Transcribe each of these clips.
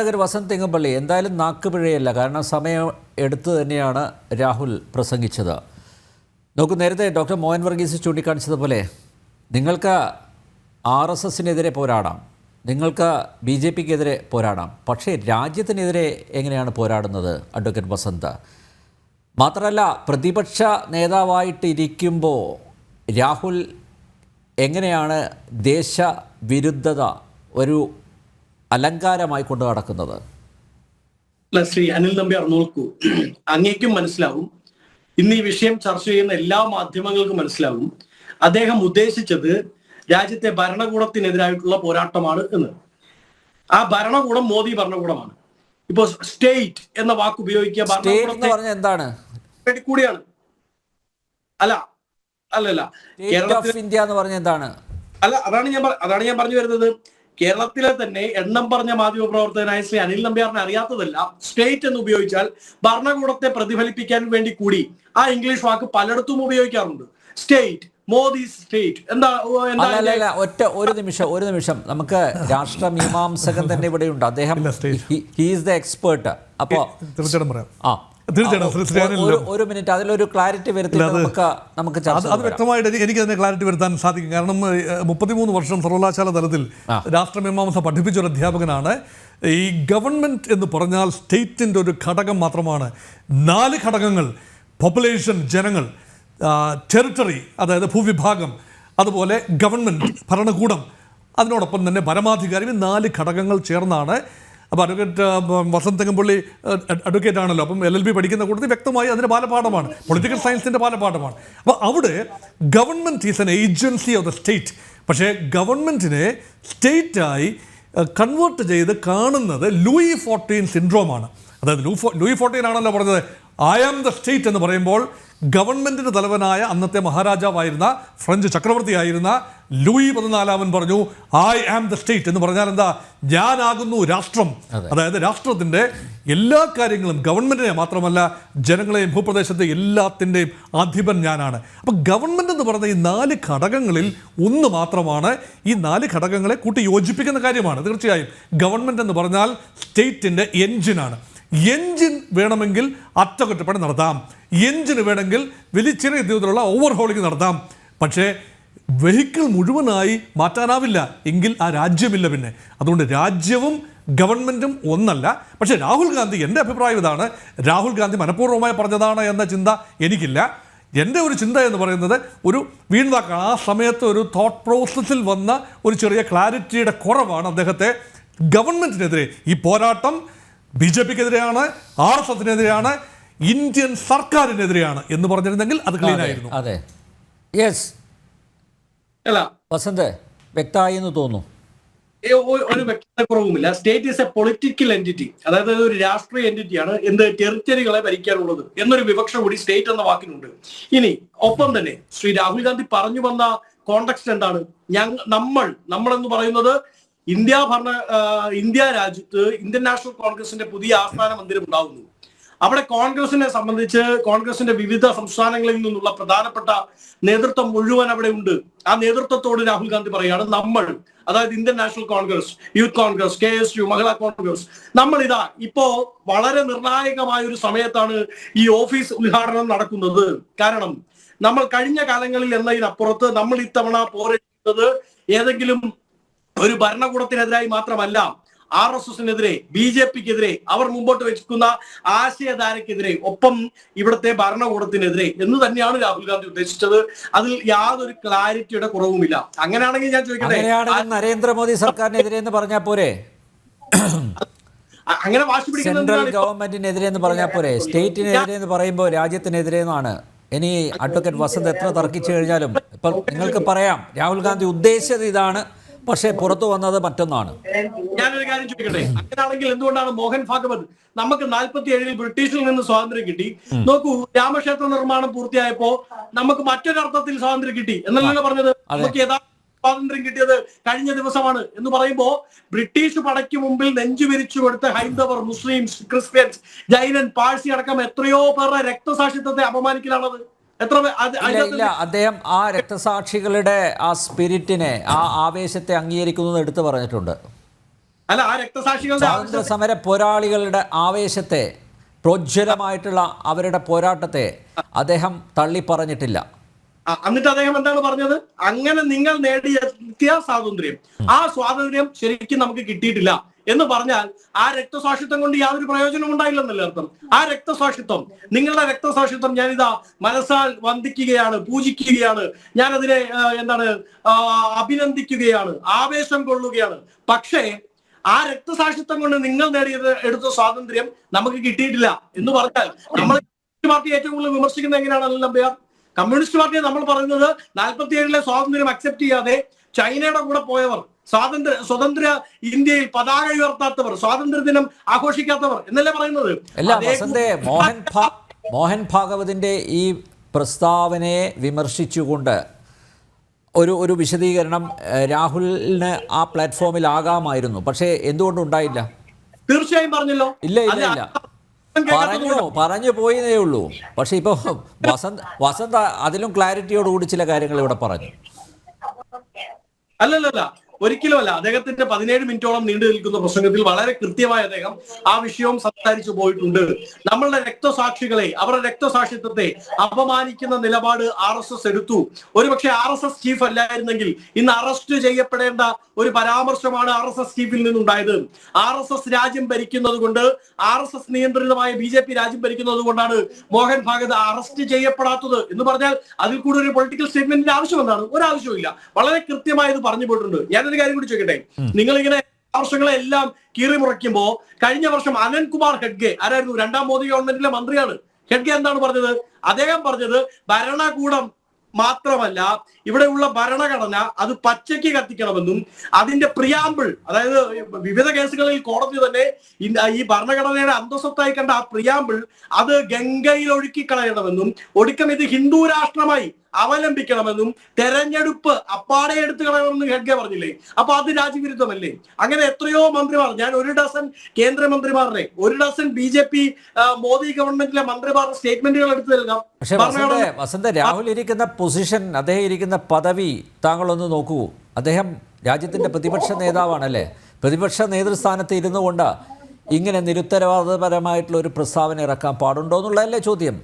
Advocate Vasant തെങ്ങപ്പള്ളി എന്തായാലും നാക്കുപിഴയല്ല കാരണം സമയം എടുത്തു തന്നെയാണ് രാഹുൽ പ്രസംഗിച്ചത്. നോക്കൂ നേരത്തെ ഡോക്ടർ മോഹൻ വർഗീസ് ചൂണ്ടിക്കാണിച്ചതുപോലെ നിങ്ങൾക്ക് ആർ എസ് എസിനെതിരെ പോരാടാം. നിങ്ങൾക്ക് ബി ജെ പിക്കെതിരെ പോരാടാം. പക്ഷേ രാജ്യത്തിനെതിരെ എങ്ങനെയാണ് പോരാടുന്നത് അഡ്വക്കേറ്റ് വസന്ത്? മാത്രമല്ല പ്രതിപക്ഷ നേതാവായിട്ടിരിക്കുമ്പോൾ രാഹുൽ എങ്ങനെയാണ് ദേശവിരുദ്ധത ഒരു അലങ്കാരമായി കൊണ്ടു നടക്കുന്നത്. അല്ല ശ്രീ അനിൽ നമ്പ്യാർ നോക്കൂ അങ്ങേക്കും മനസ്സിലാവും. ഇന്ന് ഈ വിഷയം ചർച്ച ചെയ്യുന്ന എല്ലാ മാധ്യമങ്ങൾക്കും മനസ്സിലാവും. അദ്ദേഹം ഉദ്ദേശിച്ചത് രാജ്യത്തെ ഭരണകൂടത്തിനെതിരായിട്ടുള്ള പോരാട്ടമാണ് എന്ന്. ആ ഭരണകൂടം മോദി ഭരണകൂടമാണ്. ഇപ്പോ സ്റ്റേറ്റ് എന്ന വാക്ക് ഉപയോഗിക്കുക ഭരണകൂടത്തെ എന്താണ്? കൂടിയാണ്. അല്ല അല്ലല്ല. കേരളത്തിൽ ഇന്ത്യ എന്ന് പറഞ്ഞ എന്താണ്? അല്ല അതാണ് ഞാൻ അതാണ് ഞാൻ പറഞ്ഞു വരുന്നത്. കേരളത്തിലെ തന്നെ എണ്ണം പറഞ്ഞ മാധ്യമ പ്രവർത്തകനായ ശ്രീ അനിൽ നമ്പ്യാറിനെ അറിയാത്തതല്ല. സ്റ്റേറ്റ് എന്ന് ഉപയോഗിച്ചാൽ ഭരണകൂടത്തെ പ്രതിഫലിപ്പിക്കാൻ വേണ്ടി കൂടി ആ ഇംഗ്ലീഷ് വാക്ക് പലയിടത്തും ഉപയോഗിക്കാറുണ്ട്. State Modi state. എന്താ എന്താ ഒറ്റ ഒരു നിമിഷം ഒരു നിമിഷം. നമുക്ക് രാഷ്ട്രമീമാംസകൻ തന്നെ ഇവിടെയുണ്ട് അദ്ദേഹം. ഹീസ് ദ എക്സ്പേർട്ട് അപ്പോ തീർച്ചയായിട്ടും പറയാം. ആ തീർച്ചയായിട്ടും. ഒരു- മിനിറ്റ് അതിലൊരു ക്ലാരിറ്റി വരുത്തി അത് നമുക്ക് നമുക്ക് അത് വ്യക്തമായിട്ട് എനിക്ക് തന്നെ ക്ലാരിറ്റി വരുത്താൻ സാധിക്കും. കാരണം മുപ്പത്തിമൂന്ന് വർഷം സർവകലാശാല തലത്തിൽ രാഷ്ട്രമീമാംസ പഠിപ്പിച്ച ഒരു അധ്യാപകനാണ്. ഈ ഗവൺമെന്റ് എന്ന് പറഞ്ഞാൽ സ്റ്റേറ്റിന്റെ ഒരു ഘടകം മാത്രമാണ്. നാല് ഘടകങ്ങൾ. പോപ്പുലേഷൻ ജനങ്ങൾ ടെറിട്ടറി അതായത് ഭൂവിഭാഗം അതുപോലെ ഗവൺമെന്റ് ഭരണകൂടം അതിനോടൊപ്പം തന്നെ പരമാധികാരി നാല് ഘടകങ്ങൾ ചേർന്നാണ് അപ്പോൾ അഡ്വക്കേറ്റ് വസന്ത് തെങ്ങമ്പള്ളി അഡ്വക്കേറ്റ് ആണല്ലോ. അപ്പം എൽ എൽ ബി പഠിക്കുന്ന കൂട്ടത്തിൽ വ്യക്തമായി അതിന്റെ ബാലപാഠമാണ്. പൊളിറ്റിക്കൽ സയൻസിന്റെ ബാലപാഠമാണ്. അപ്പോൾ അവിടെ government is an agency of the state പക്ഷേ ഗവൺമെന്റിനെ സ്റ്റേറ്റായി കൺവേർട്ട് ചെയ്ത് കാണുന്നത് ലൂയി ഫോർട്ടീൻ സിൻഡ്രോമാണ് അതായത് ലൂ ലൂയി ഫോർട്ടീൻ ആണല്ലോ പറഞ്ഞത്. ഐ ആം ദ സ്റ്റേറ്റ് എന്ന് പറയുമ്പോൾ ഗവൺമെന്റിന്റെ തലവനായ അന്നത്തെ മഹാരാജാവായിരുന്ന ഫ്രഞ്ച് ചക്രവർത്തിയായിരുന്ന ലൂയി പതിനാലാമൻ പറഞ്ഞു ഐ ആം ദ സ്റ്റേറ്റ് എന്ന് പറഞ്ഞാൽ എന്താ? ഞാനാകുന്നു രാഷ്ട്രം. അതായത് രാഷ്ട്രത്തിന്റെ എല്ലാ കാര്യങ്ങളും ഗവൺമെന്റിനെ മാത്രമല്ല ജനങ്ങളെയും ഭൂപ്രദേശത്തെ എല്ലാത്തിന്റെയും അധിപൻ ഞാനാണ്. അപ്പം ഗവൺമെന്റ് എന്ന് പറഞ്ഞ ഈ നാല് ഘടകങ്ങളിൽ ഒന്ന് മാത്രമാണ് ഈ നാല് ഘടകങ്ങളെ കൂട്ടി യോജിപ്പിക്കുന്ന കാര്യമാണ്. തീർച്ചയായും ഗവൺമെന്റ് എന്ന് പറഞ്ഞാൽ സ്റ്റേറ്റിന്റെ എൻജിനാണ് എൻജിൻ വേണമെങ്കിൽ അറ്റകുറ്റപ്പണി നടത്താം. എൻജിന് വേണമെങ്കിൽ വലിയ ചെറിയ രീതിയിലുള്ള ഓവർഹോളിംഗ് നടത്താം. പക്ഷേ വെഹിക്കിൾ മുഴുവനായി മാറ്റാനാവില്ല. എങ്കിൽ ആ രാജ്യമില്ല പിന്നെ. അതുകൊണ്ട് രാജ്യവും ഗവൺമെന്റും ഒന്നല്ല. പക്ഷേ രാഹുൽ ഗാന്ധി എന്റെ അഭിപ്രായം ഇതാണ്. രാഹുൽ ഗാന്ധി മനഃപൂർവമായി പറഞ്ഞതാണ് എന്ന ചിന്ത എനിക്കില്ല. എന്റെ ഒരു ചിന്ത എന്ന് പറയുന്നത് ഒരു വീൺവാക്കാണ് ആ സമയത്ത് ഒരു തോട്ട് പ്രോസസ്സിൽ വന്ന ഒരു ചെറിയ ക്ലാരിറ്റിയുടെ കുറവാണ് അദ്ദേഹത്തെ ഗവൺമെന്റിനെതിരെ ഈ പോരാട്ടം ബി ജെ പിക്കെതിരെയാണ് ആർ എസ് എസിനെതിരെയാണ് ഇന്ത്യൻ സർക്കാരിനെതിരെയാണ് എന്ന് പറഞ്ഞിരുന്നെങ്കിൽ അത് ക്ലീൻ അതെ, ആയിരുന്നു അതെ. യെസ് അല്ല. വസന്ത് വ്യക്തമായി എന്ന് തോന്നുന്നു. ഒരു വ്യക്തത കുറവുമില്ല. State is a political entity അതായത് ഒരു രാഷ്ട്രീയ എന്റിറ്റിയാണ് എന്ത് ടെറിറ്ററികളെ ഭരിക്കാനുള്ളത് എന്നൊരു വിവക്ഷ കൂടി സ്റ്റേറ്റ് എന്ന വാക്കിനുണ്ട്. ഇനി ഒപ്പം തന്നെ ശ്രീ രാഹുൽ ഗാന്ധി പറഞ്ഞു വന്ന കോണ്ടക്സ്റ്റ് എന്താണ്? ഞങ്ങൾ നമ്മൾ നമ്മൾ എന്ന് പറയുന്നത് ഇന്ത്യ ഭരണ ഇന്ത്യ രാജ്യത്ത് ഇന്ത്യൻ നാഷണൽ കോൺഗ്രസിന്റെ പുതിയ ആസ്ഥാന മന്ദിരം ഉണ്ടാകുന്നു അവിടെ കോൺഗ്രസിനെ സംബന്ധിച്ച് കോൺഗ്രസിന്റെ വിവിധ സംസ്ഥാനങ്ങളിൽ നിന്നുള്ള പ്രധാനപ്പെട്ട നേതൃത്വം മുഴുവൻ അവിടെ ഉണ്ട്. ആ നേതൃത്വത്തോട് രാഹുൽ ഗാന്ധി പറയാണ് നമ്മൾ അതായത് Indian National Congress Youth Congress K S U Mahila Congress നമ്മൾ ഇതാ ഇപ്പോ വളരെ നിർണായകമായ ഒരു സമയത്താണ് ഈ ഓഫീസ് ഉദ്ഘാടനം നടക്കുന്നത്. കാരണം നമ്മൾ കഴിഞ്ഞ കാലങ്ങളിൽ എന്നതിനപ്പുറത്ത് നമ്മൾ ഇത്തവണ പോരടിക്കുന്നത് ഏതെങ്കിലും ഒരു ഭരണകൂടത്തിനെതിരായി മാത്രമല്ല ആർ എസ് എസിനെതിരെ ബി ജെ പിക്കെതിരെ അവർ മുമ്പോട്ട് വെക്കുന്ന ആശയധാരക്കെതിരെ ഒപ്പം ഇവിടുത്തെ ഭരണകൂടത്തിനെതിരെ എന്ന് തന്നെയാണ് രാഹുൽ ഗാന്ധി ഉദ്ദേശിച്ചത്. അതിൽ യാതൊരു ക്ലാരിറ്റിയുടെ കുറവുമില്ല. അങ്ങനെയാണെങ്കിൽ ഞാൻ ചോദിക്കട്ടെ? നരേന്ദ്രമോദി സർക്കാരിനെതിരെ എന്ന് പറഞ്ഞാൽ പോരെ? അങ്ങനെ വാശി സെൻട്രൽ ഗവൺമെന്റിനെതിരെ എന്ന് പറഞ്ഞാൽ പോരെ? സ്റ്റേറ്റിനെതിരെ എന്ന് പറയുമ്പോൾ രാജ്യത്തിനെതിരെ എന്നാണ് ഇനി അഡ്വക്കേറ്റ് വസന്ത് എത്ര തർക്കിച്ചു കഴിഞ്ഞാലും ഇപ്പം നിങ്ങൾക്ക് പറയാം രാഹുൽ ഗാന്ധി ഉദ്ദേശിച്ചത് ഇതാണ്. പക്ഷേ പുറത്തു വന്നത് മറ്റൊന്നാണ്. ഞാനൊരു കാര്യം ചോദിക്കട്ടെ? അങ്ങനെയാണെങ്കിൽ എന്തുകൊണ്ടാണ് മോഹൻ ഭാഗവത് നമുക്ക് നാൽപ്പത്തി ഏഴിൽ ബ്രിട്ടീഷിൽ നിന്ന് സ്വാതന്ത്ര്യം കിട്ടി? നോക്കൂ രാമക്ഷേത്ര നിർമ്മാണം പൂർത്തിയായപ്പോ നമുക്ക് മറ്റൊരർത്ഥത്തിൽ സ്വാതന്ത്ര്യം കിട്ടി. എന്നല്ലല്ലോ പറഞ്ഞത്? നമുക്ക് യഥാർത്ഥ സ്വാതന്ത്ര്യം കിട്ടിയത് കഴിഞ്ഞ ദിവസമാണ് എന്ന് പറയുമ്പോ ബ്രിട്ടീഷ് പടയ്ക്ക് മുമ്പിൽ നെഞ്ചു വിരിച്ചു കൊടുത്ത ഹൈന്ദവർ മുസ്ലിംസ് ക്രിസ്ത്യൻസ് ജൈനൻ പാഴ്സി അടക്കം എത്രയോ പേരുടെ രക്തസാക്ഷിത്വത്തെ അപമാനിക്കലാണത്. എത്ര ഇല്ല അദ്ദേഹം ആ രക്തസാക്ഷികളുടെ ആ സ്പിരിറ്റിനെ ആ ആവേശത്തെ അംഗീകരിക്കുന്നത് എടുത്തു പറഞ്ഞിട്ടുണ്ട്. അല്ല ആ രക്തസാക്ഷികളുടെ സ്വാതന്ത്ര്യ സമര പോരാളികളുടെ ആവേശത്തെ പ്രോജ്വലമായിട്ടുള്ള അവരുടെ പോരാട്ടത്തെ അദ്ദേഹം തള്ളി പറഞ്ഞിട്ടില്ല എന്നിട്ട് അദ്ദേഹം എന്താണ് പറഞ്ഞത്? അങ്ങനെ നിങ്ങൾ നേടിയെത്തിയ സ്വാതന്ത്ര്യം. ആ സ്വാതന്ത്ര്യം ശരിക്കും നമുക്ക് കിട്ടിയിട്ടില്ല. എന്ന് പറഞ്ഞാൽ ആ രക്തസാക്ഷിത്വം കൊണ്ട് യാതൊരു പ്രയോജനം ഉണ്ടായില്ലെന്നല്ലേ അർത്ഥം? ആ രക്തസാക്ഷിത്വം നിങ്ങളുടെ രക്തസാക്ഷിത്വം ഞാനിതാ മനസ്സാൽ വന്ദിക്കുകയാണ് പൂജിക്കുകയാണ്. ഞാനതിനെ എന്താണ് അഭിനന്ദിക്കുകയാണ് ആവേശം കൊള്ളുകയാണ്. പക്ഷേ ആ രക്തസാക്ഷിത്വം കൊണ്ട് നിങ്ങൾ നേടിയത് എടുത്ത സ്വാതന്ത്ര്യം നമുക്ക് കിട്ടിയിട്ടില്ല എന്ന് പറഞ്ഞാൽ നമ്മൾ പാർട്ടി ഏറ്റവും കൂടുതൽ വിമർശിക്കുന്നത് എങ്ങനെയാണ് അല്ലെ കമ്മ്യൂണിസ്റ്റ് പാർട്ടിയെ നമ്മൾ പറയുന്നത് നാൽപ്പത്തി ഏഴിലെ സ്വാതന്ത്ര്യം അക്സെപ്റ്റ് ചെയ്യാതെ ചൈനയുടെ കൂടെ പോയവർ സ്വാതന്ത്ര്യ സ്വതന്ത്ര ഇന്ത്യയിൽ പതാക ഉയർത്താത്തവർ സ്വാതന്ത്ര്യ ദിനം ആഘോഷിക്കാത്തവർ എന്നല്ലേ പറയുന്നത്? മോഹൻ മോഹൻ ഭാഗവതിന്റെ ഈ പ്രസ്താവനയെ വിമർശിച്ചുകൊണ്ട് ഒരു ഒരു വിശദീകരണം രാഹുലിന് ആ പ്ലാറ്റ്ഫോമിൽ ആകാമായിരുന്നു പക്ഷേ എന്തുകൊണ്ടുണ്ടായില്ല? തീർച്ചയായും പറഞ്ഞല്ലോ. ഇല്ല ഇല്ല ഇല്ല. പറഞ്ഞു പറഞ്ഞു പോയതേ ഉള്ളൂ. പക്ഷെ ഇപ്പോൾ വസന്ത് വസന്ത് അതിലും ക്ലാരിറ്റിയോടുകൂടി ചില കാര്യങ്ങൾ ഇവിടെ പറഞ്ഞു. لا لا لا. ഒരിക്കലുമല്ല അദ്ദേഹത്തിന്റെ പതിനേഴ് മിനിറ്റോളം നീണ്ടു നിൽക്കുന്ന പ്രസംഗത്തിൽ വളരെ കൃത്യമായി അദ്ദേഹം ആ വിഷയവും സംസാരിച്ചു പോയിട്ടുണ്ട്. നമ്മളുടെ രക്തസാക്ഷികളെ അവരുടെ രക്തസാക്ഷിത്വത്തെ അപമാനിക്കുന്ന നിലപാട് ആർ എസ് എസ് എടുത്തു. ഒരുപക്ഷെ ആർ എസ് എസ് ചീഫ് അല്ലായിരുന്നെങ്കിൽ ഇന്ന് അറസ്റ്റ് ചെയ്യപ്പെടേണ്ട ഒരു പരാമർശമാണ് ആർ എസ് എസ് ചീഫിൽ നിന്നുണ്ടായത്. ആർ എസ് എസ് രാജ്യം ഭരിക്കുന്നത് കൊണ്ട് ആർ എസ് എസ് നിയന്ത്രിതമായ ബി ജെ പി രാജ്യം ഭരിക്കുന്നത് കൊണ്ടാണ് മോഹൻ ഭാഗത് അറസ്റ്റ് ചെയ്യപ്പെടാത്തത് എന്ന് പറഞ്ഞാൽ അതിൽ കൂടെ ഒരു പൊളിറ്റിക്കൽ സ്റ്റേറ്റ്മെന്റിന്റെ ആവശ്യം എന്താണ്? ഒരു ഇല്ല വളരെ കൃത്യമായി ഇത് പറഞ്ഞു പോയിട്ടുണ്ട്. ഞാനൊരു കാര്യം കൂടി ചോദിക്കട്ടെ? നിങ്ങൾ ഇങ്ങനെ വർഷങ്ങളെല്ലാം കീറിമുറയ്ക്കുമ്പോ കഴിഞ്ഞ വർഷം അനന്ത്കുമാർ ഹെഡ്ഗെ ആരായിരുന്നു? രണ്ടാം മോദി ഗവൺമെന്റിലെ മന്ത്രിയാണ്. ഹെഡ്ഗെ എന്താണ് പറഞ്ഞത്? അദ്ദേഹം പറഞ്ഞത് ഭരണകൂടം മാത്രമല്ല ഇവിടെയുള്ള ഭരണഘടന അത് പച്ചയ്ക്ക് കത്തിക്കണമെന്നും അതിന്റെ പ്രിയാമ്പിൾ അതായത് വിവിധ കേസുകളിൽ കോടതി തന്നെ ഈ ഭരണഘടനയുടെ അന്തസ്വത്തായി കണ്ട ആ പ്രിയാമ്പിൾ അത് ഗംഗയിൽ ഒഴുക്കി കളയണമെന്നും ഒടുക്കം ഇത് ഹിന്ദു രാഷ്ട്രമായി അവലംബിക്കണമെന്നും തെരഞ്ഞെടുപ്പ് അപ്പാടെ എടുത്തു കളയണമെന്നും ഹെഡ്ഗെ പറഞ്ഞില്ലേ? അപ്പൊ അത് രാജ്യവിരുദ്ധമല്ലേ? അങ്ങനെ എത്രയോ മന്ത്രിമാർ ഞാൻ ഒരു ഡസൻ കേന്ദ്രമന്ത്രിമാരുടെ ഒരു dozen B J P Modi ഗവൺമെന്റിലെ മന്ത്രിമാരുടെ സ്റ്റേറ്റ്മെന്റുകൾ എടുത്തു നൽകാം വസന്ത രാഹുൽ ഇരിക്കുന്ന പൊസിഷൻ അദ്ദേഹം ഇരിക്കുന്ന പദവി താങ്കളൊന്ന് നോക്കൂ. അദ്ദേഹം രാജ്യത്തിന്റെ പ്രതിപക്ഷ നേതാവാണല്ലേ? പ്രതിപക്ഷ നേതൃസ്ഥാനത്ത് ഇരുന്നു കൊണ്ട് ഇങ്ങനെ നിരുത്തരവാദപരമായിട്ടുള്ള ഒരു പ്രസ്താവന ഇറക്കാൻ പാടുണ്ടോ എന്നുള്ളതല്ലേ ചോദ്യം.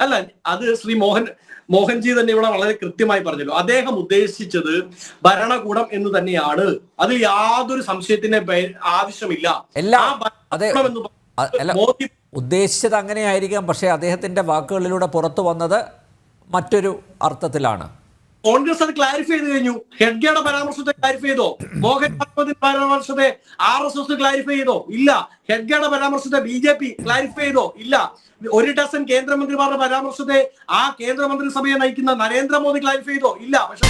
അല്ല അത് ശ്രീ മോഹൻ മോഹൻജി തന്നെ ഇവിടെ വളരെ കൃത്യമായി പറഞ്ഞല്ലോ. അദ്ദേഹം ഉദ്ദേശിച്ചത് ഭരണകൂടം എന്ന് തന്നെയാണ്. അതിൽ യാതൊരു സംശയത്തിന്റെ ആവശ്യമില്ല. എല്ലാ അതെ ഉദ്ദേശിച്ചത് അങ്ങനെയായിരിക്കാം. പക്ഷേ അദ്ദേഹത്തിന്റെ വാക്കുകളിലൂടെ പുറത്തു വന്നത് മറ്റൊരു അർത്ഥത്തിലാണ്. കോൺഗ്രസ് അത് ക്ലാരിഫൈ ചെയ്ത് കഴിഞ്ഞു. ഹെഡ്ഗയുടെ പരാമർശത്തെ ക്ലാരിഫൈ ചെയ്തോ? മോഹൻ ഭഗവതിന്റെ പരാമർശത്തെ ആർ എസ് എസ് ക്ലാരിഫൈ ചെയ്തോ? ഇല്ല. ഹെഡ്ഗയുടെ പരാമർശത്തെ ബി ജെ പി ക്ലാരിഫൈ ചെയ്തോ? ഇല്ല. ഒരു ഡസൻ കേന്ദ്രമന്ത്രിമാരുടെ പരാമർശത്തെ ആ കേന്ദ്രമന്ത്രിസഭയെ നയിക്കുന്ന നരേന്ദ്രമോദി ക്ലാരിഫൈ ചെയ്തോ? ഇല്ല. പക്ഷേ